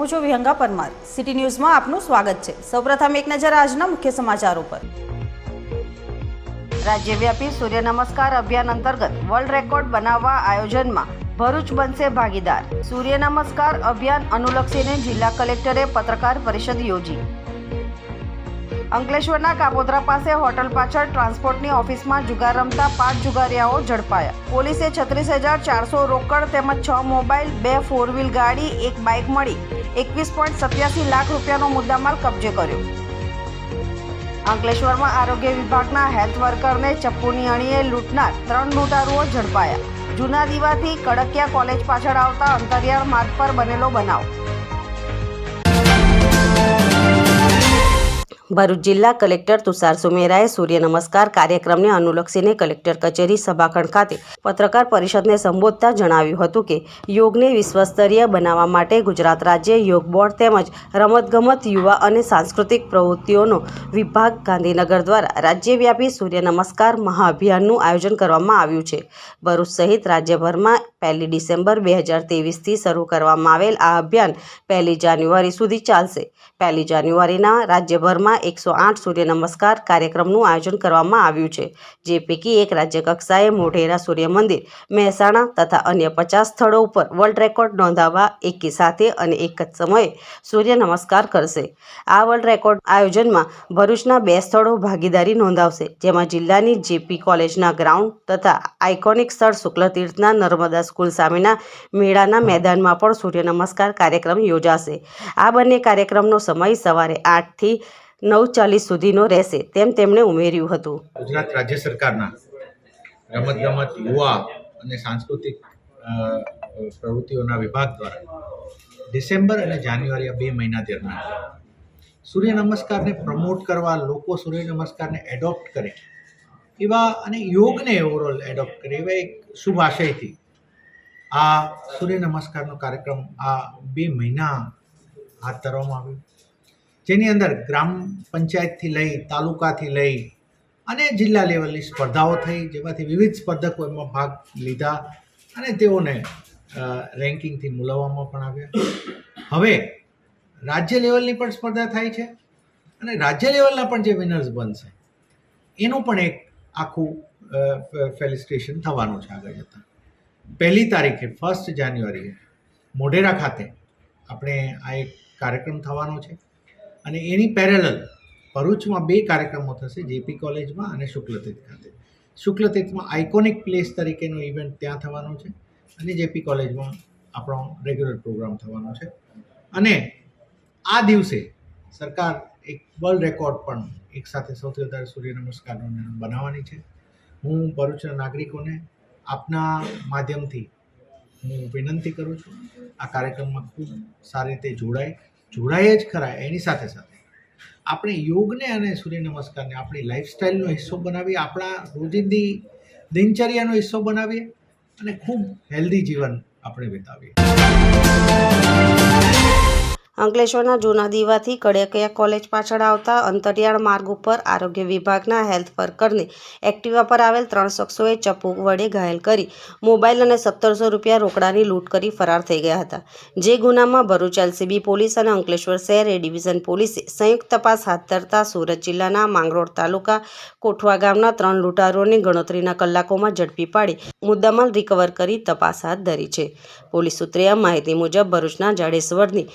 હું છું વિહંગા પરમાર. સિટી ન્યૂઝમાં આપનું સ્વાગત છે. સૌપ્રથમ એક નજર આજના મુખ્ય સમાચારો પર રાજ્યવ્યાપી સૂર્ય નમસ્કાર અભિયાન અંતર્ગત વર્લ્ડ રેકોર્ડ બનાવવા આયોજનમાં ભરૂચ બનશે ભાગીદાર. સૂર્ય નમસ્કાર અભિયાન અનુલક્ષીને જિલ્લા કલેક્ટરે પત્રકાર પરિષદ યોજી. અંકલેશ્વરના કાપોદ્રા પાસે હોટલ પાછળ ટ્રાન્સપોર્ટની ઓફિસમાં જુગાર રમતા પાંચ જુગારિયાઓ ઝડપાયા. પોલીસે છત્રીસ હજાર ચારસો રોકડ તેમજ છ મોબાઈલ, બે ફોર વ્હીલ ગાડી, એક બાઇક મળી એકવીસ પોઈન્ટ સત્યાસી લાખ રૂપિયાનો મુદ્દામાલ કબજે કર્યો. અંકલેશ્વરમાં આરોગ્ય વિભાગના હેલ્થ વર્કરને ચપ્પુની અણીએ લૂંટનાર ત્રણ લૂંટારુઓ ઝડપાયા. જૂના દીવાથી કડકિયા કોલેજ પાછળ આવતા અંતરિયાળ માર્ગ પર બનેલો બનાવ. ભરૂચ જિલ્લા કલેક્ટર તુષાર સુમેરાએ સૂર્ય નમસ્કાર કાર્યક્રમને અનુલક્ષીને કલેક્ટર કચેરી સભાખંડ ખાતે પત્રકાર પરિષદને સંબોધતા જણાવ્યું હતું કે યોગને વિશ્વસ્તરીય બનાવવા માટે ગુજરાત રાજ્ય યોગ બોર્ડ તેમજ રમતગમત યુવા અને સાંસ્કૃતિક પ્રવૃત્તિઓનો વિભાગ ગાંધીનગર દ્વારા રાજ્યવ્યાપી સૂર્ય નમસ્કાર મહાઅભિયાનનું આયોજન કરવામાં આવ્યું છે. ભરૂચ સહિત રાજ્યભરમાં પહેલી ડિસેમ્બર બે હજાર તેવીસથી શરૂ કરવામાં આવેલ આ અભિયાન પહેલી જાન્યુઆરી સુધી ચાલશે. પહેલી જાન્યુઆરીના રાજ્યભરમાં એકસો આઠ સૂર્ય નમસ્કાર કાર્યક્રમનું આયોજન કરવામાં આવ્યું છે, જે પૈકી એક રાજ્ય કક્ષાએ મોઢેરા સૂર્ય મંદિર, મહેસાણા તથા અન્ય પચાસ સ્થળો ઉપર વર્લ્ડ રેકોર્ડ નોંધાવવા એકી સાથે અને એક જ સમયે સૂર્ય નમસ્કાર કરશે. આ વર્લ્ડ રેકોર્ડ આયોજનમાં ભરૂચના બે સ્થળો ભાગીદારી નોંધાવશે, જેમાં જિલ્લાની જેપી કોલેજના ગ્રાઉન્ડ તથા આઇકોનિક સ્થળ શુક્લતીર્થના નર્મદા સ્કૂલ સામેના મેળાના મેદાનમાં પણ સૂર્ય નમસ્કાર કાર્યક્રમ યોજાશે. આ બંને કાર્યક્રમનો સમય સવારે આઠથી નવ ચાલીસ સુધીનો રહેશે, તેમ તેમણે ઉમેર્યું હતું. ગુજરાત રાજ્ય સરકારના રમતગમત, યુવા અને સાંસ્કૃતિક પ્રવૃત્તિઓના વિભાગ દ્વારા ડિસેમ્બર અને જાન્યુઆરી આ બે મહિના દરમિયાન સૂર્ય નમસ્કારને પ્રમોટ કરવા, લોકો સૂર્ય નમસ્કારને એડોપ્ટ કરે, એવા અને યોગને ઓવરઓલ એડોપ્ટ કરે, એવા એક શુભ આશયથી આ સૂર્ય નમસ્કારનો કાર્યક્રમ આ બે મહિના હાથ ધરવામાં આવ્યો. જેની અંદર ગ્રામ પંચાયતથી લઈ, તાલુકાથી લઈ અને જિલ્લા લેવલની સ્પર્ધાઓ થઈ, જેમાંથી વિવિધ સ્પર્ધકો એમાં ભાગ લીધા અને તેઓને રેન્કિંગથી મૂલવવામાં પણ આવ્યા. હવે, રાજ્ય લેવલની પણ સ્પર્ધા થાય છે અને રાજ્ય લેવલના પણ જે વિનર્સ બનશે, એનું પણ એક આખું ફેલિસ્ટ્રેશન થવાનું છે આગળ જતાં. પહેલી તારીખે ફર્સ્ટ જાન્યુઆરીએ મોઢેરા ખાતે આપણે આ એક કાર્યક્રમ થવાનો છે. અને એની પેરેલલ ભરૂચમાં બે કાર્યક્રમો થશે જેપી કોલેજમાં અને શુક્લતીર્થ ખાતે. શુક્લતીર્થમાં આઇકોનિક પ્લેસ તરીકેનો ઇવેન્ટ ત્યાં થવાનો છે અને જેપી કોલેજમાં આપણો રેગ્યુલર પ્રોગ્રામ થવાનો છે. અને આ દિવસે સરકાર એક વર્લ્ડ રેકોર્ડ પણ એક સાથે સૌથી વધારે સૂર્ય નમસ્કારનો બનાવવાની છે. હું ભરૂચના નાગરિકોને આપના માધ્યમથી હું વિનંતી કરું છું, આ કાર્યક્રમમાં ખૂબ સારી રીતે જોડાય. જોડાય જ ખરા એની સાથે સાથે. આપણે યોગને અને સૂર્ય નમસ્કારને આપણી લાઈફસ્ટાઈલનો હિસ્સો બનાવીએ, આપણા રોજિંદી દિનચર્યાનો હિસ્સો બનાવીએ અને ખૂબ હેલ્ધી જીવન આપણે વિતાવીએ. અંકલેશ્વરના જૂના દીવાથી કડકિયા કોલેજ પાછળ આવતા અંતરિયાળ માર્ગ ઉપર આરોગ્ય વિભાગના હેલ્થ વર્કરને એક્ટિવા પર આવેલ ત્રણ શખ્સોએ ચપ્પુ વડે ઘાયલ કરી મોબાઈલ અને સત્તરસો રૂપિયા રોકડાની લૂંટ કરી ફરાર થઈ ગયા હતા. જે ગુનામાં ભરૂચ એલસીબી પોલીસ અને અંકલેશ્વર શહેર એ ડિવિઝન પોલીસે સંયુક્ત તપાસ હાથ ધરતા સુરત જિલ્લાના માંગરોળ તાલુકા કોઠવા ગામના ત્રણ લૂંટારોની ગણતરીના કલાકોમાં ઝડપી પાડી મુદ્દામાલ રિકવર કરી તપાસ હાથ ધરી છે. પોલીસ સૂત્રે આ માહિતી મુજબ ભરૂચના જાડેશ્વરની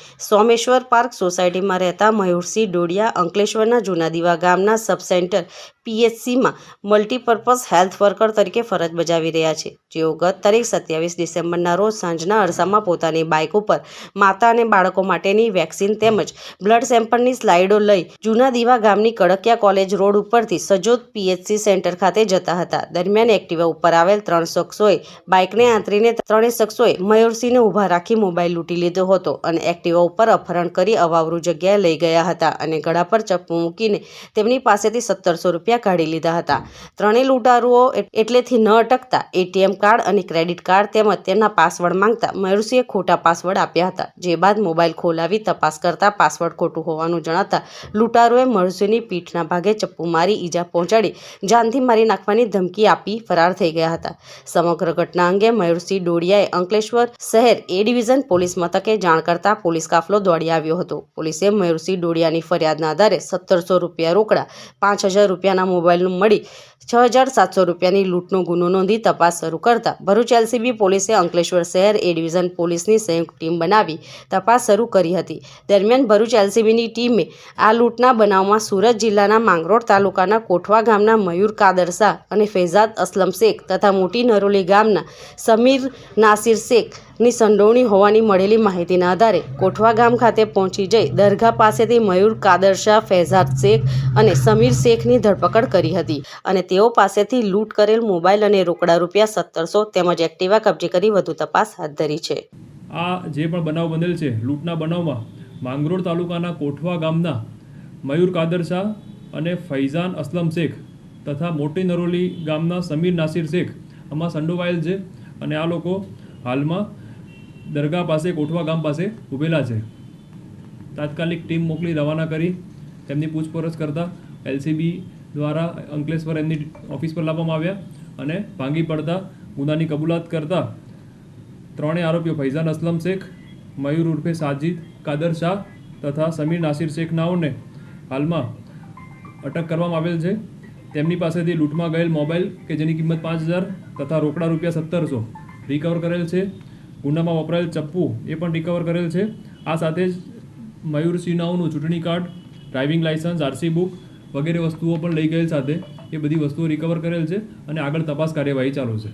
સોમેશ્વર પાર્ક સોસાયટીમાં રહેતા મયુરસિંહ ડોડિયા અંકલેશ્વરના જૂના દીવા ગામના સબ સેન્ટર પીએચસીમાં મલ્ટીપર્પઝ હેલ્થ વર્કર તરીકે ફરજ બજાવી રહ્યા છે. જેઓ ગત તારીખ સત્યાવીસ ડિસેમ્બરના રોજ સાંજના અરસામાં પોતાની બાઇક ઉપર માતા અને બાળકો માટેની વેક્સિન તેમજ બ્લડ સેમ્પલની સ્લાઇડો લઈ જૂના દીવા ગામની કડકિયા કોલેજ રોડ ઉપરથી સજોદ પીએચસી સેન્ટર ખાતે જતા હતા. દરમિયાન એક્ટિવા ઉપર આવેલ ત્રણ શખ્સોએ બાઇકને આંતરીને ત્રણેય શખ્સોએ મયુરસિંહને ઊભા રાખી મોબાઈલ લૂંટી લીધો હતો અને એક્ટિવા ઉપર અપહરણ કરી અવાવરૂ જગ્યાએ લઈ ગયા હતા અને ગળા પર ચપ્પુ મૂકીને તેમની પાસેથી સત્તરસો રૂપિયા કાઢી લીધા હતા. ત્રણેય લૂંટારુઓ એટલેથી ન અટકતા એટીએમ કાર્ડ અને ક્રેડિટ કાર્ડ તેમજ તેમના પાસવર્ડ માંગતા મયુરસિંહે ખોટા પાસવર્ડ આપ્યા હતા, જે બાદ મોબાઈલ ખોલાવી તપાસ કરતા પાસવર્ડ ખોટું હોવાનું જણાતા લૂંટારુએ મયુરસિંહની પીઠના ભાગે ચપ્પુ મારી ઈજા પહોંચાડી જાનથી મારી નાખવાની ધમકી આપી ફરાર થઈ ગયા હતા. સમગ્ર ઘટના અંગે મયુરસિંહ ડોડિયાએ અંકલેશ્વર શહેર એ ડિવિઝન પોલીસ મથકે જાણ કરતા પોલીસ કાફલો દોડી આવ્યો હતો. પોલીસે મયુરસિંહ ડોડિયાની ફરિયાદના આધારે સત્તરસો રૂપિયા રોકડા, પાંચ હજાર રૂપિયાના મોબાઈલનું મળી, છ હજાર સાતસો રૂપિયાની લૂંટનો ગુનો નોંધી તપાસ શરૂ કરતા ભરૂચ એલસીબી પોલીસે અંકલેશ્વર શહેર એ ડિવિઝન પોલીસની સંયુક્ત ટીમ બનાવી તપાસ શરૂ કરી હતી. દરમિયાન ભરૂચ એલસીબીની ટીમે આ લૂંટના બનાવમાં સુરત જિલ્લાના માંગરોળ તાલુકાના કોઠવા ગામના મયુર કાદર શાહ અને ફૈઝાદ અસલમ શેખ તથા મોટી નરોલી ગામના સમીર નાસિર શેખની સંડોવણી હોવાની મળેલી માહિતીના આધારે કોઠવા ગામ ખાતે પહોંચી જઈ દરગાહ પાસેથી મયુર, કાદર શાહ, ફૈઝાદ શેખ અને સમીર શેખની ધરપકડ કરી હતી અને તેઓ પાસેથી લૂંટ કરેલ મોબાઈલ અને રોકડા રૂપિયા સત્તરસો તેમજ એક્ટિવા કબજે કરી વધુ તપાસ હાથ ધરી છે. આ જે પણ બનાવ બનેલ છે, લૂંટના બનાવમાં માંગરોળ તાલુકાના કોઠવા ગામના મયુર, કાદર શાહ અને ફૈઝાન અસલમ શેખ તથા મોટી નરોલી ગામના સમીર નાસિર શેખ આમાં સંડોવાયેલ છે અને આ લોકો હાલમાં દરગાહ પાસે, કોઠવા ગામ પાસે ઊભેલા છે. તાત્કાલિક ટીમ મોકલી રવાના કરી તેમની પૂછપરછ કરતા એલસીબી દ્વારા અંકલેશ્વર એમની ઓફિસ પર લાવવામાં આવ્યા અને ભાંગી પડતા ગુનાની કબૂલાત કરતા ત્રણેય આરોપીઓ ફૈઝાન અસલમ શેખ, મયુર ઉર્ફે સાજિદ, કાદર શાહ તથા સમીર નાસિર શેખ નાઓને હાલમાં અટક કરવામાં આવેલ છે. તેમની પાસેથી લૂંટમાં ગયેલ મોબાઈલ કે જેની કિંમત પાંચ હજાર તથા રોકડા રૂપિયા સત્તરસો રિકવર કરેલ છે. ગુનામાં વપરાયેલ ચપ્પુ એ પણ રિકવર કરેલ છે. આ સાથે જ મયુર સિન્હાઓનું ચૂંટણી card driving licence RC book વગેરે વસ્તુઓ પણ લઈ ગયેલ સાથે એ બધી વસ્તુઓ રિકવર કરેલ છે અને આગળ તપાસ કાર્યવાહી ચાલુ છે.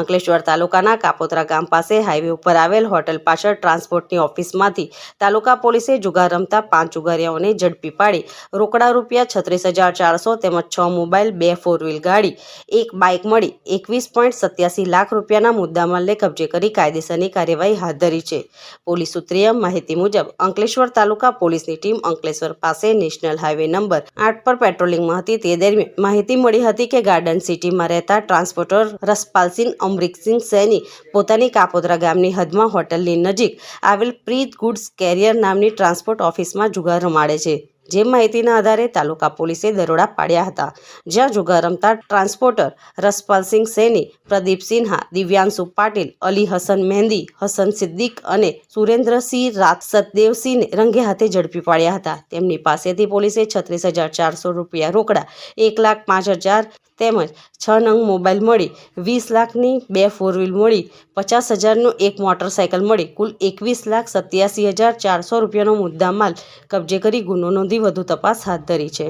અંકલેશ્વર તાલુકાના કાપોત્રા ગામ પાસે હાઈવે ઉપર આવેલ હોટલ પાછળ ટ્રાન્સપોર્ટની ઓફિસમાંથી તાલુકા પોલીસે જુગાર રમતા પાંચ જુગારીઓને ઝડપી પાડી. રોકડા રૂપિયા છત્રીસ હજાર ચારસો તેમજ છ મોબાઈલ, બે ફોર વ્હીલ ગાડી, એક બાઇક મળી. એકવીસ પોઈન્ટ સત્યાસી લાખ રૂપિયાના મુદ્દામાલને કબજે કરી કાયદેસરની કાર્યવાહી હાથ ધરી છે. પોલીસ સૂત્રીય માહિતી મુજબ, અંકલેશ્વર તાલુકા પોલીસની ટીમ અંકલેશ્વર પાસે નેશનલ હાઈવે નંબર આઠ પર પેટ્રોલિંગમાં હતી. તે દરમિયાન માહિતી મળી હતી કે ગાર્ડન સિટીમાં રહેતા ટ્રાન્સપોર્ટર રસપાલસિંહ અમરીકસિંહ સૈની પોતાની કાપોદરા ગામની હદમાં હોટલની નજીક આવેલ પ્રીત ગુડ્સ કેરિયર નામની ટ્રાન્સપોર્ટ ઓફિસમાં જુગાર રમાડે છે. જે માહિતીના આધારે તાલુકા પોલીસે દરોડા પાડ્યા હતા. જ્યાં જુગાર રમતા ટ્રાન્સપોર્ટર રસપાલસિંહ સૈની, પ્રદીપ સિન્હા, દિવ્યાંશુ પાટીલ, અલી હસન મહેંદી, હસન સિદ્દીક અને સુરેન્દ્રસિંહ રાત સતદેવસિંહને રંગે હાથે ઝડપી પાડ્યા હતા. તેમની પાસેથી પોલીસે છત્રીસ હજાર ચારસો રૂપિયા રોકડા, એક લાખ પાંચ હજાર તેમજ છ નંગ મોબાઈલ મળી, વીસ લાખની બે ફોર વ્હીલ મળી, પચાસ હજારનું એક મોટરસાયકલ મળી, કુલ એકવીસ લાખ સત્યાસી હજાર ચારસો રૂપિયાનો મુદ્દામાલ કબજે કરી ગુનો નોંધી વધુ તપાસ હાથ ધરી છે.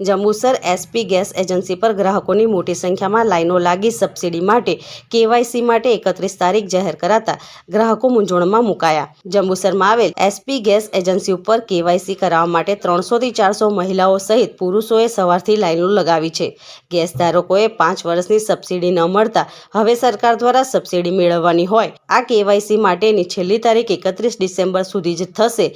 જંબુસર એસપી ગેસ એજન્સી પર ગ્રાહકોની મોટી સંખ્યામાં લાઈનો લાગી સબસિડી માટે કેવાયસી માટે એકત્રીસ તારીખ જાહેર કરાતા ગ્રાહકો મૂંઝવણમાં મુકાયા. જંબુસરમાં આવેલ એસપી ગેસ એજન્સી ઉપર કેવાયસી કરાવવા માટે ત્રણસોથી ચારસો મહિલાઓ સહિત પુરુષોએ સવારથી લાઈનો લગાવી છે. ગેસ ધારકોએ પાંચ વર્ષની સબસિડી ન મળતા હવે સરકાર દ્વારા સબસિડી મેળવવાની હોય. આ કેવાયસી માટેની છેલ્લી તારીખ એકત્રીસ ડિસેમ્બર સુધી જ થશે.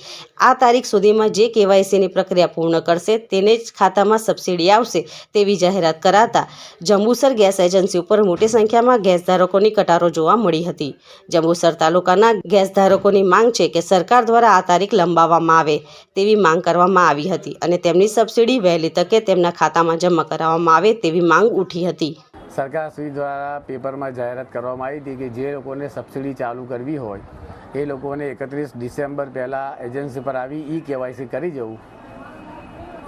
આ તારીખ સુધીમાં જે કેવાયસીની પ્રક્રિયા પૂર્ણ કરશે તેને જ ખાતામાં સબસિડી આવશે તેવી જાહેરાત કરાતા જંબુસર ગેસ એજન્સી ઉપર મોટી સંખ્યામાં ગેસ ધારકોની કટારો જોવા મળી હતી. જંબુસર તાલુકાના ગેસ ધારકોની માંગ છે કે સરકાર દ્વારા આ તારીખ લંબાવવામાં આવે તેવી માંગ કરવામાં આવી હતી અને તેમની સબસિડી વહેલી તકે તેમના ખાતામાં જમા કરાવવામાં આવે તેવી માંગ ઉઠી હતી. સરકાર શ્રી દ્વારા પેપરમાં જાહેરાત કરવામાં આવી હતી કે જે લોકોને સબસિડી ચાલુ કરવી હોય એ લોકોને એકત્રીસ ડિસેમ્બર પહેલાં એજન્સી પર આવી ઈ કેવાયસી કરી જવું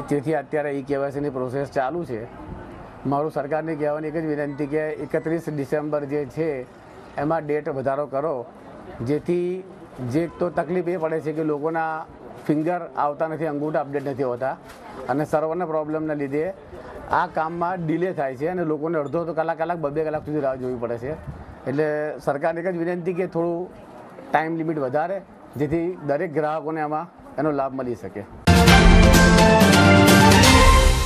તેથી અત્યારે ઈ કેવાયસીની પ્રોસેસ ચાલુ છે. મારું સરકારને કહેવાની એક જ વિનંતી કે એકત્રીસ ડિસેમ્બર જે છે, એમાં ડેટ વધારો કરો. જેથી જે તો તકલીફ એ પડે છે કે લોકોના ફિંગર આવતા નથી, અંગૂઠા અપડેટ નથી હોતા. અને સર્વરના પ્રોબ્લેમના લીધે આ કામમાં ડિલે થાય છે અને લોકોને અડધો અડધો કલાક કલાક બબે કલાક સુધી રાહ જોવી પડે છે. એટલે સરકારને એક જ વિનંતી કે થોડું ટાઈમ લિમિટ વધારે, જેથી દરેક ગ્રાહકોને આમાં એનો લાભ મળી શકે. Bye.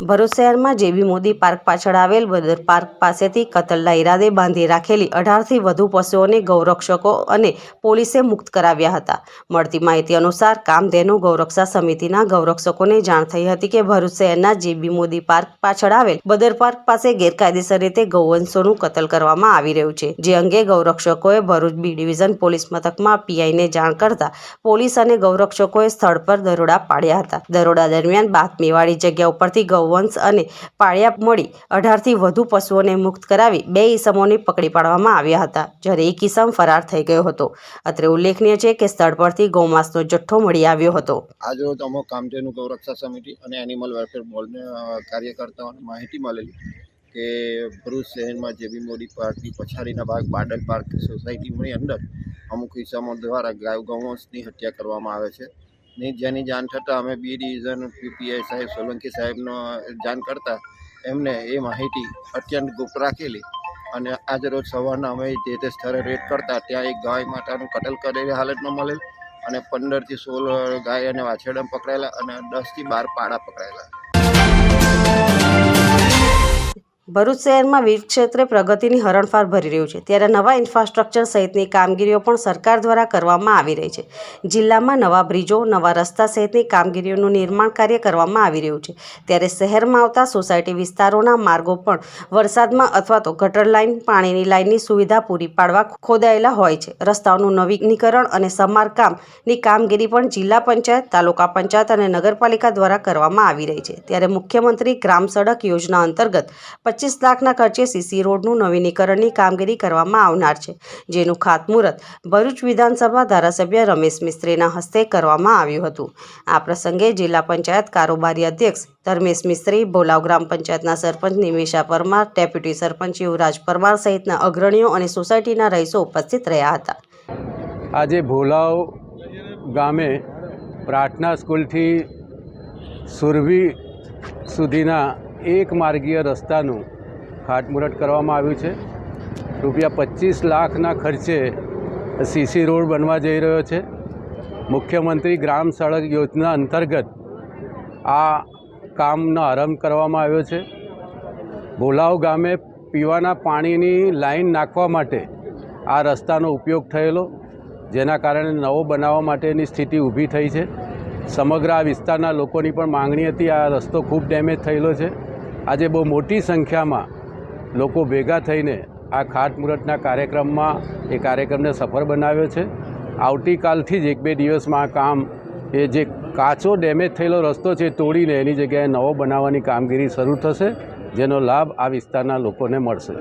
ભરૂચ શહેરમાં જેબી મોદી પાર્ક પાછળ આવેલ બદર પાર્ક પાસેથી કતલના ઈરાદે બાંધી રાખેલી અઢારથી વધુ પશુઓને ગૌરક્ષકો અને પોલીસે મુક્ત કરાવ્યા હતા. મળતી માહિતી અનુસાર કામધેનુ ગૌરક્ષા સમિતિના ગૌરક્ષકોને જાણ થઈ હતી કે ભરૂચ શહેરના જેબી મોદી પાર્ક પાછળ આવેલ બદર પાર્ક પાસે ગેરકાયદેસર રીતે ગૌવંશોનું કતલ કરવામાં આવી રહ્યું છે. જે અંગે ગૌરક્ષકોએ ભરૂચ બી ડિવિઝન પોલીસ મથકમાં પીઆઈને જાણ કરતા પોલીસ અને ગૌરક્ષકોએ સ્થળ પર દરોડા પાડ્યા હતા. દરોડા દરમિયાન બાતમીવાળી જગ્યા ઉપરથી ગૌવંશ અને પાળિયા મળી અઢારથી વધુ પશુઓને મુક્ત કરાવી બે ઈસમોને પકડી પાડવામાં આવ્યા હતા, જ્યારે એક ઈસમ ફરાર થઈ ગયો હતો. અત્રે ઉલ્લેખનીય છે કે સ્થળ પરથી ગૌમાંસનો જથ્થો મળી આવ્યો હતો. આજરોજ અમો કામધેનુ ગૌરક્ષા સમિતિ અને એનિમલ વેલફેર બોર્ડને કાર્યકર્તાઓને માહિતી મળેલી કે ભરૂચ શહેરમાં જેબી મોદી પાર્કની પછાડીના ભાગ બાડલ પાર્ક સોસાયટીની અંદર અમુક કિસ્સાઓ દ્વારા ગાય ગૌવંશની હત્યા કરવામાં આવે છે. ને જેની જાણ થતાં અમે બી ડિવિઝન, પીપીઆઈ સાહેબ, સોલંકી સાહેબનો જાણ કરતાં એમને એ માહિતી અત્યંત ગુપ્ત રાખેલી અને આજે રોજ સવારના અમે જે તે સ્થળે રેડ કરતા ત્યાં એક ગાય માતાનું કટલ કરેલી હાલતમાં મળેલ અને પંદરથી સોળ ગાય અને વાછરડા પકડાયેલા અને દસથી બાર પાડા પકડાયેલા. ભરૂચ શહેરમાં વિવિધ ક્ષેત્રે પ્રગતિની હરણફાર ભરી રહ્યું છે. ત્યારે નવા ઇન્ફ્રાસ્ટ્રક્ચર સહિતની કામગીરીઓ પણ સરકાર દ્વારા કરવામાં આવી રહી છે. જિલ્લામાં નવા બ્રિજો, નવા રસ્તા સહિતની કામગીરીઓનું નિર્માણ કાર્ય કરવામાં આવી રહ્યું છે. ત્યારે શહેરમાં આવતા સોસાયટી વિસ્તારોના માર્ગો પણ વરસાદમાં અથવા તો ગટર લાઇન, પાણીની લાઇનની સુવિધા પૂરી પાડવા ખોદાયેલા હોય છે. રસ્તાઓનું નવીનીકરણ અને સમારકામની કામગીરી પણ જિલ્લા પંચાયત, તાલુકા પંચાયત અને નગરપાલિકા દ્વારા કરવામાં આવી રહી છે. ત્યારે મુખ્યમંત્રી ગ્રામ સડક યોજના અંતર્ગત પચીસ લાખના ખર્ચે સીસી રોડનું નવીનીકરણની કામગીરી કરવામાં આવનાર છે, જેનું ખાતમુહૂર્ત ભરૂચ વિધાનસભા ધારાસભ્ય રમેશ મિસ્ત્રીના હસ્તે કરવામાં આવ્યું હતું. આ પ્રસંગે જિલ્લા પંચાયત કારોબારી અધ્યક્ષ ધર્મેશ મિસ્ત્રી ભોલાવ ગ્રામ પંચાયતના સરપંચ નિમિષા પરમાર, ડેપ્યુટી સરપંચ યુવરાજ પરમાર સહિતના અગ્રણીઓ અને સોસાયટીના રહીશો ઉપસ્થિત રહ્યા હતા. આજે ભોલાવ ગામે પ્રાર્થના સ્કૂલથી સુરભી સુધીના એક માર્ગીય રસ્તાનું ખાટમુરટ કરવામાં આવ્યું છે. રૂપિયા પચીસ લાખના ખર્ચે સીસી રોડ બનવા જઈ રહ્યો છે. મુખ્યમંત્રી ગ્રામ સડક યોજના અંતર્ગત આ કામનો આરંભ કરવામાં આવ્યો છે. ભોલાવ ગામે પીવાના પાણીની લાઈન નાખવા માટે આ રસ્તાનો ઉપયોગ થયેલો, જેના કારણે નવો બનાવવા માટેની સ્થિતિ ઊભી થઈ છે. સમગ્ર આ વિસ્તારના લોકોની પણ માંગણી હતી. આ રસ્તો ખૂબ ડેમેજ થયેલો છે. આજે બહુ મોટી સંખ્યામાં લોકો ભેગા થઈને આ ખાતમુહૂર્તના કાર્યક્રમમાં એ કાર્યક્રમને સફળ બનાવ્યો છે. આવતીકાલથી જ એક બે દિવસમાં આ કામ, એ જે કાચો ડેમેજ થયેલો રસ્તો છે તોડીને એની જગ્યાએ નવો બનાવવાની કામગીરી શરૂ થશે, જેનો લાભ આ વિસ્તારના લોકોને મળશે.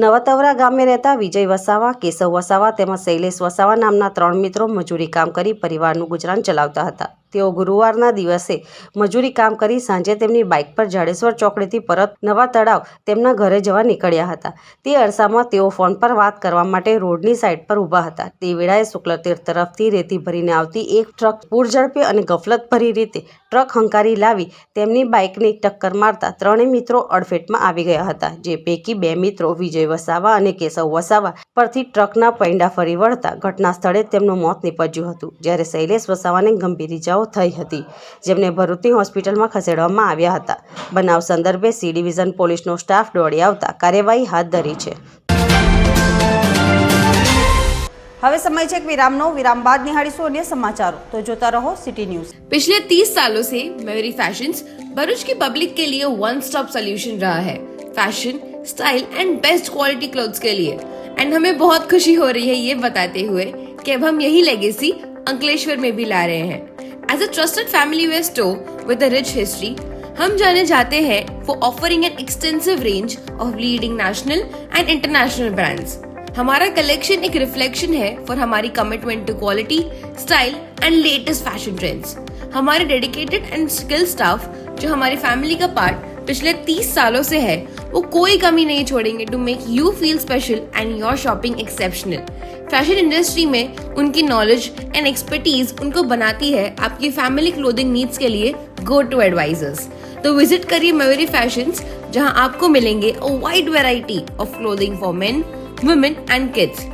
નવતવરા ગામે રહેતા વિજય વસાવા, કેશવ વસાવા તેમજ શૈલેષ વસાવા નામના ત્રણ મિત્રો મજૂરી કામ કરી પરિવારનું ગુજરાન ચલાવતા હતા. તેઓ ગુરુવારના દિવસે મજૂરી કામ કરી સાંજે તેમની બાઇક પર જાડેશ્વર ચોકડીથી પરત નવા તળાવ તેમના ઘરે જવા નીકળ્યા હતા. તે અરસામાં તેઓ ફોન પર વાત કરવા માટે રોડની સાઇડ પર ઊભા હતા. તે વેળાએ શુક્લતીર્થ તરફથી રેતી ભરીને આવતી એક ટ્રક પૂરઝડપે અને ગફલતભરી રીતે ટ્રક હંકારી લાવી તેમની બાઇકની ટક્કર મારતા ત્રણેય મિત્રો અડફેટમાં આવી ગયા હતા. જે પૈકી બે મિત્રો વિજય વસાવા અને કેશવ વસાવા પરથી ટ્રકના પૈંડા ફરી વળતા ઘટના સ્થળે તેમનું મોત નીપજ્યું હતું. જ્યારે શૈલેષ વસાવાને ગંભીર ઇજાઓ થઈ હતી જેમને ભરૂચની હોસ્પિટલમાં ખસેડવામાં આવ્યા હતા બનાવ સંદર્ભે સી ડિવિઝન પોલીસનો સ્ટાફ દોડી આવતા કાર્યવાહી હાથ ધરી છે હવે સમય છે એક વિરામનો વિરામ બાદ નિહાળીશું અન્ય સમાચારો તો જોતા રહો સિટી ન્યૂઝ पिछले 30 सालों से मयूरी फैशंस भरूच की पब्लिक के लिए वन स्टॉप सोल्यूशन रहा है fashion style and best quality clothes के लिए एंड हमें बहुत खुशी हो रही है ये बताते हुए कि अब हम यही लेगेसी अंकलेश्वर में भी ला रहे हैं as a trusted family wear store with a rich history हम जाने जाते हैं for offering an extensive range of leading national and international brands हमारा कलेक्शन एक रिफ्लेक्शन है फॉर हमारी commitment to quality style and latest fashion trends हमारे dedicated and skill staff जो हमारी फैमिली का पार्ट पिछले 30 सालों से है वो कोई कमी नहीं छोड़ेंगे to make you feel special and your shopping exceptional fashion industry में उनकी नॉलेज एंड एक्सपर्टीज उनको बनाती है आपकी फैमिली क्लोथिंग नीड्स के लिए गो टू एडवाइजर्स तो विज़िट करिए मयूरी फैशंस जहाँ आपको मिलेंगे a wide variety of clothing for men women and kids.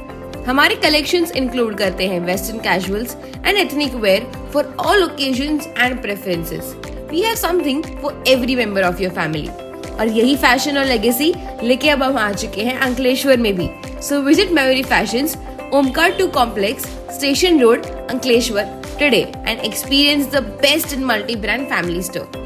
हमारे कलेक्शंस इंक्लूड करते हैं western casuals and ethnic wear for all occasions and preferences we have something for every member of your family और यही fashion और legacy लेके अब हम आ चुके हैं अंकलेश्वर में भी so visit memory fashions Omkar two complex station road Ankleshwar today and experience the best in multi brand family store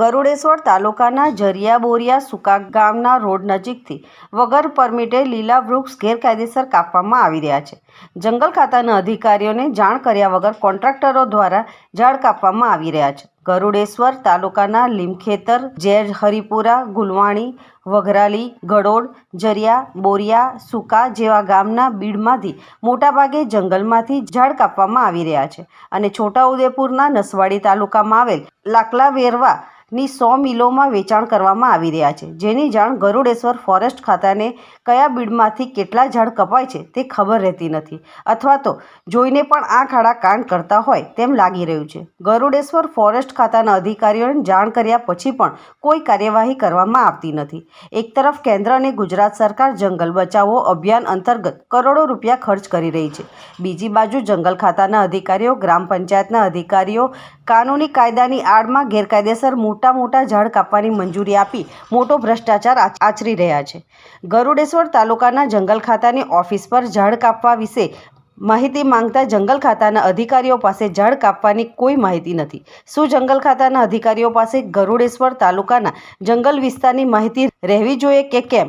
Garudeshwar તાલુકાના જરિયા બોરિયા સુકા ગામના રોડ નજીકથી વગર પરમિટે લીલા વૃક્ષ ગેરકાયદેસર કાપવામાં આવી રહ્યા છે. જંગલ ખાતાના અધિકારીઓને જાણ કર્યા વગર કોન્ટ્રાક્ટરો દ્વારા ઝાડ કાપવામાં આવી રહ્યા છે. ગરુડેશ્વર તાલુકાના લીમખેતર, ઝેર, હરિપુરા, ગુલવાણી, વઘરાલી ગડોડ જરિયા, બોરિયા, સુકા જેવા ગામના બીડમાંથી મોટાભાગે જંગલમાંથી ઝાડ કાપવામાં આવી રહ્યા છે અને છોટાઉદેપુરના નસવાડી તાલુકામાં આવેલ લાકલા વેરવા ની સો મિલોમાં વેચાણ કરવામાં આવી રહ્યા છે. જેની જાણ ગરુડેશ્વર ફોરેસ્ટ ખાતાને કયા બીડમાંથી કેટલા ઝાડ કપાય છે તે ખબર રહેતી નથી. અથવા તો જોઈને પણ આ ખાડા કાન કરતા હોય તેમ લાગી રહ્યું છે. ગરુડેશ્વર ફોરેસ્ટ ખાતાના અધિકારીઓને જાણ કર્યા પછી પણ કોઈ કાર્યવાહી કરવામાં આવતી નથી. એક તરફ કેન્દ્ર અને ગુજરાત સરકાર જંગલ બચાવો અભિયાન અંતર્ગત કરોડો રૂપિયા ખર્ચ કરી રહી છે. બીજી બાજુ જંગલ ખાતાના અધિકારીઓ, ગ્રામ પંચાયતના અધિકારીઓ કાનૂની કાયદાની આડમાં ગેરકાયદેસર મોટા મોટા ઝાડ કાપવાની મંજૂરી આપી મોટો ભ્રષ્ટાચાર આચ- આચરી રહ્યા છે. ગરુડેશ્વર તાલુકાના જંગલ ખાતાની ઓફિસ પર ઝાડ કાપવા વિશે માહિતી માંગતા જંગલ ખાતાના અધિકારીઓ પાસે ઝાડ કાપવાની કોઈ માહિતી નથી. શું જંગલ ખાતાના અધિકારીઓ પાસે ગરુડેશ્વર તાલુકાના જંગલ વિસ્તારની માહિતી રહેવી જોઈએ કે કેમ?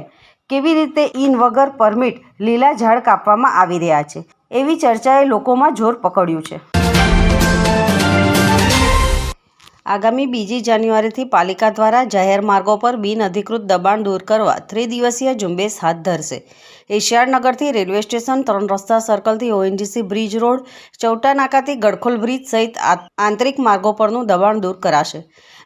કેવી રીતે ઇન વગર પરમિટ લીલા ઝાડ કાપવામાં આવી રહ્યા છે? એવી ચર્ચાએ લોકોમાં જોર પકડ્યું છે. આગામી બીજી જાન્યુઆરીથી પાલિકા દ્વારા જાહેર માર્ગો પર બિનઅધિકૃત દબાણ દૂર કરવા ત્રિદિવસીય ઝુંબેશ હાથ ધરશે. એશિયાડનગરથી રેલવે સ્ટેશન ત્રણ રસ્તા સર્કલથી ઓએનજીસી બ્રિજ રોડ ચૌટા નાકાથી ગડખોલ બ્રિજ સહિત આંતરિક માર્ગો પરનું દબાણ દૂર કરાશે.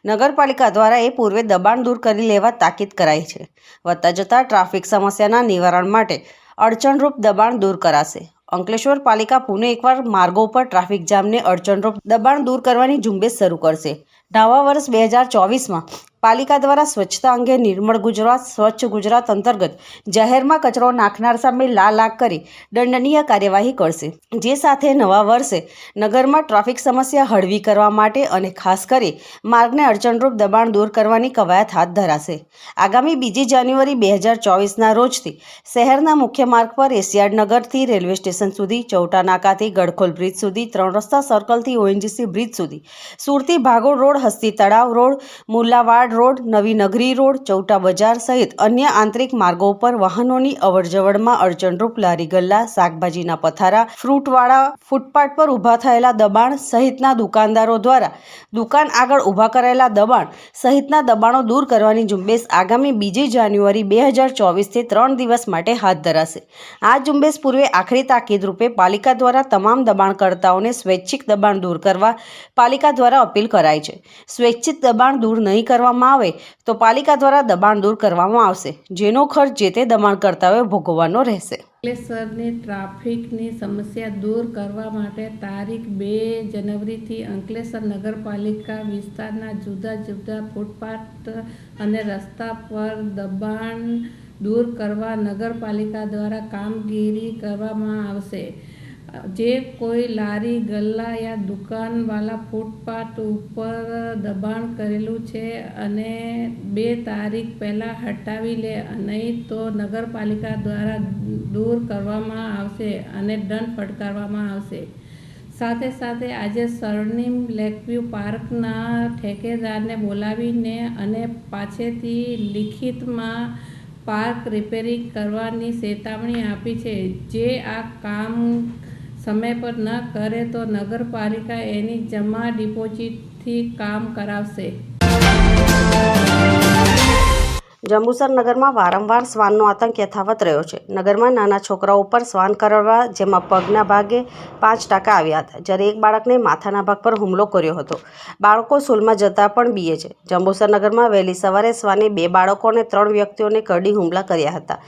નગરપાલિકા દ્વારા એ પૂર્વે દબાણ દૂર કરી લેવા તાકીદ કરાઈ છે. વધતા જતા ટ્રાફિક સમસ્યાના નિવારણ માટે અડચણરૂપ દબાણ દૂર કરાશે. અંકલેશ્વર પાલિકા પુણે એકવાર માર્ગો પર ટ્રાફિક જામને અડચણરૂપ દબાણ દૂર કરવાની ઝુંબેશ શરૂ કરશે. નવા વર્ષ બે હજાર ચોવીસમાં પાલિકા દ્વારા સ્વચ્છતા અંગે નિર્મળ ગુજરાત, સ્વચ્છ ગુજરાત અંતર્ગત જાહેરમાં કચરો નાખનાર સામે લાલ આગ કરી દંડનીય કાર્યવાહી કરશે. જે સાથે નવા વર્ષે નગરમાં ટ્રાફિક સમસ્યા હળવી કરવા માટે અને ખાસ કરી માર્ગને અડચણરૂપ દબાણ દૂર કરવાની કવાયત હાથ ધરાશે. આગામી બીજી જાન્યુઆરી બે હજાર ચોવીસના રોજથી શહેરના મુખ્ય માર્ગ પર એશિયાડનગરથી રેલવે સ્ટેશન સુધી ચૌટા નાકાથી ગડખોલ બ્રિજ સુધી, ત્રણ રસ્તા સર્કલથી ઓએનજીસી બ્રિજ સુધી, સુરતી ભાગોળ રોડ, હસ્તી તળાવ રોડ, મુલ્લાવાડ રોડ, નવી નગરી રોડ, ચૌટા બજાર સહિત અન્ય આંતરિક માર્ગો પર વાહનોની અવરજવરમાં અડચણરૂપ લારી ગલ્લા શાકભાજીના પથારા, ફ્રૂટવાળા ફૂટપાથ પર ઊભા થયેલા દબાણ સહિતના દુકાનદારો દ્વારા દુકાન આગળ ઊભા કરાયેલા દબાણ સહિતના દબાણો દૂર કરવાની ઝુંબેશ આગામી બીજી જાન્યુઆરી બે હજાર ચોવીસથી ત્રણ દિવસ માટે હાથ ધરાશે. આ ઝુંબેશ પૂર્વે આખરી તાકીદ રૂપે પાલિકા દ્વારા તમામ દબાણકર્તાઓને સ્વૈચ્છિક દબાણ દૂર કરવા પાલિકા દ્વારા અપીલ કરાઈ છે. સ્વૈચ્છિક દબાણ દૂર નહીં કરવામાં આવે તો પાલિકા દ્વારા દબાણ દૂર કરવામાં આવશે. જેનો ખર્ચ જે તે દબાણકર્તાઓએ ભોગવવાનો રહેશે. અંકલેશ્વરની ટ્રાફિકની સમસ્યા દૂર કરવા માટે તારીખ બે જનવરીથી અંકલેશ્વર નગરપાલિકા વિસ્તારના જુદા જુદા ફૂટપાથ અને રસ્તા પર દબાણ દૂર કરવા નગરપાલિકા દ્વારા કામગીરી કરવામાં આવશે. જે કોઈ લારી, ગલ્લા યા દુકાનવાળા ફૂટપાથ ઉપર દબાણ કરેલું છે અને બે તારીખ પહેલાં હટાવી લે નહીં તો નગરપાલિકા દ્વારા દૂર કરવામાં આવશે અને દંડ ફટકારવામાં આવશે. સાથે સાથે આજે સ્વર્ણિમ લેકવ્યૂ પાર્કના ઠેકેદારને બોલાવીને અને પાછેથી લિખિતમાં પાર્ક રિપેરિંગ કરવાની ચેતવણી આપી છે. જે આ કામ સમય પર ન કરે તો નગરપાલિકા એની જમા ડિપોઝિટથી કામ કરાવશે. જંબુસર નગરમાં વારંવાર શ્વાનનો આતંક યથાવત રહ્યો છે. નગરમાં નાના છોકરાઓ ઉપર શ્વાન કરડવા જેમાં પગના ભાગે પાંચ ટકા આવ્યા હતા. જ્યારે એક બાળકને માથાના ભાગ પર હુમલો કર્યો હતો. બાળકો સ્કૂલમાં જતા પણ બીએ છે. જંબુસર નગરમાં વહેલી સવારે શ્વાને બે બાળકો અને ત્રણ વ્યક્તિઓને કરડી હુમલા કર્યા હતા.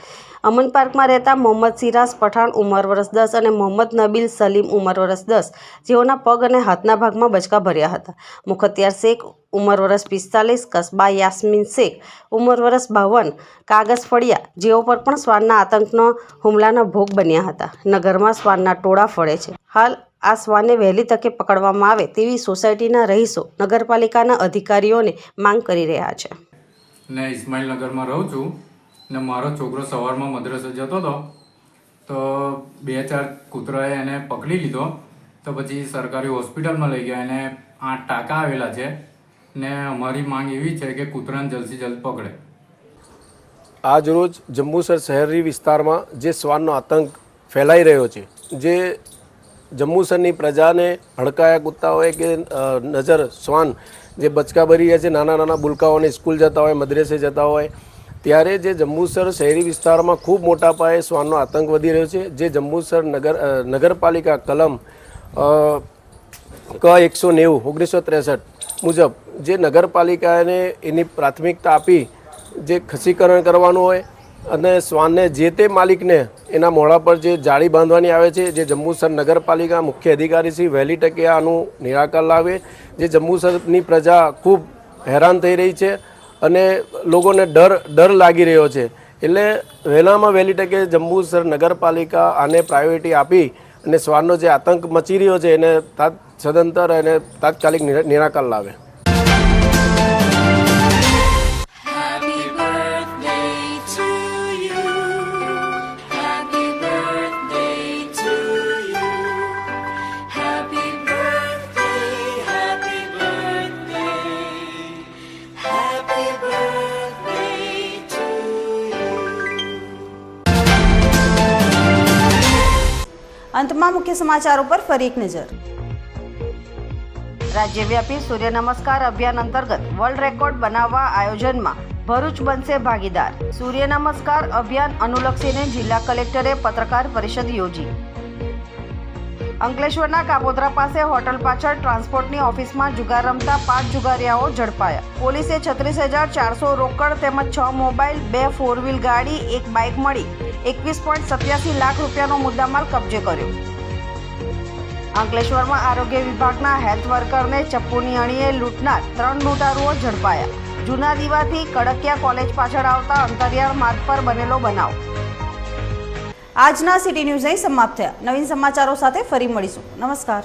અમન પાર્કમાં રહેતા મોહમ્મદ સિરાજ પઠાણ ઉંમર વર્ષ દસ અને મોહમ્મદ નબીલ સલીમ ઉંમર વર્ષ દસ જેઓના પગ અને હાથના ભાગમાં બચકા ભર્યા હતા. મુખત્યાર શેખ ઉંમર વર્ષ પિસ્તાલીસ, કસબા યાસ્મીન શેખ ઉંમર વર્ષ બાવન કાગઝ ફળિયા જેઓ પર પણ શ્વાનના આતંકનો હુમલાના ભોગ બન્યા હતા. નગરમાં શ્વાનના ટોળા ફળે છે. હાલ આ શ્વાને વહેલી તકે પકડવામાં આવે તેવી સોસાયટીના રહીશો નગરપાલિકાના અધિકારીઓને માંગ કરી રહ્યા છે. ને ઇસ્માઇલનગરમાં રહું છું. ને મારો છોકરો સવારમાં મદ્રસે જતો હતો તો બે ચાર કૂતરાએ એને પકડી લીધો. તો પછી સરકારી હોસ્પિટલમાં લઈ ગયા. એને આઠ ટાંકા આવેલા છે. ને અમારી માંગ એવી છે કે કૂતરાને જલ્દી જલ્દ પકડે. આજ રોજ જંબુસર શહેરી વિસ્તારમાં જે શ્વાનનો આતંક ફેલાઈ રહ્યો છે, જે જંબુસરની પ્રજાને હડકાયા કૂદતા કે નજર શ્વાન જે બચકા ભરી છે, નાના નાના બુલકાઓને સ્કૂલ જતા હોય, મદ્રેસે જતા હોય ત્યારે જે જંબુસર શહેરી વિસ્તારમાં ખૂબ મોટા પાયે શ્વાનનો આતંક વધી રહ્યો છે, જે જંબુસર નગર નગરપાલિકા કલમ ક એકસો નેવું, ઓગણીસો ત્રેસઠ મુજબ જે નગરપાલિકાને એની પ્રાથમિકતા આપી જે ખસીકરણ કરવાનું હોય અને શ્વાનને જે તે માલિકને એના મોઢા પર જે જાળી બાંધવાની આવે છે, જે જંબુસર નગરપાલિકા મુખ્ય અધિકારી શ્રી વહેલી તકે આનું નિરાકરણ લાવે, જે જંબુસરની પ્રજા ખૂબ હેરાન થઈ રહી છે અને લોકોને ડર ડર લાગી રહ્યો છે. એટલે વહેલામાં વહેલી તકે જંબુસર નગરપાલિકા આને પ્રાયોરિટી આપી અને શ્વાનનો જે આતંક મચી રહ્યો છે એને તાત, સદંતર અને તાત્કાલિક નિરાકાર લાવે. મુખ્ય સમાચારો પર ફરી એક નજર. રાજ્યવ્યાપી સૂર્ય નમસ્કાર અભિયાન અંતર્ગત વર્લ્ડ રેકોર્ડ બનાવવા આયોજનમાં ભરૂચ બનશે ભાગીદાર. સૂર્ય નમસ્કાર અભિયાન અનુલક્ષીને જિલ્લા કલેક્ટરે પત્રકાર પરિષદ યોજી. અંકલેશ્વરના કાપોદ્રા પાસે હોટલ પાછળ ટ્રાન્સપોર્ટની ઓફિસમાં જુગાર રમતા પાંચ જુગારિયાઓ ઝડપાયા. પોલીસે છત્રીસ હજાર ચારસો રોકડ તેમજ છ મોબાઈલ, બે ફોર વ્હીલ ગાડી, એક બાઇક મળી એકવીસ પોઈન્ટ સત્યાસી લાખ રૂપિયાનો મુદ્દામાલ કબજે કર્યો. અંકલેશ્વરમાં આરોગ્ય વિભાગના હેલ્થ વર્કરને ચપ્પુની અણીએ લૂંટનાર ત્રણ લૂંટારુઓ ઝડપાયા. જૂના દીવાથી કડકિયા કોલેજ પાછળ આવતા અંતરિયાળ માર્ગ પર બનેલો બનાવ. આજના સિટી ન્યૂઝ અહીં સમાપ્ત થયા. નવીન સમાચારો સાથે ફરી મળીશું. નમસ્કાર.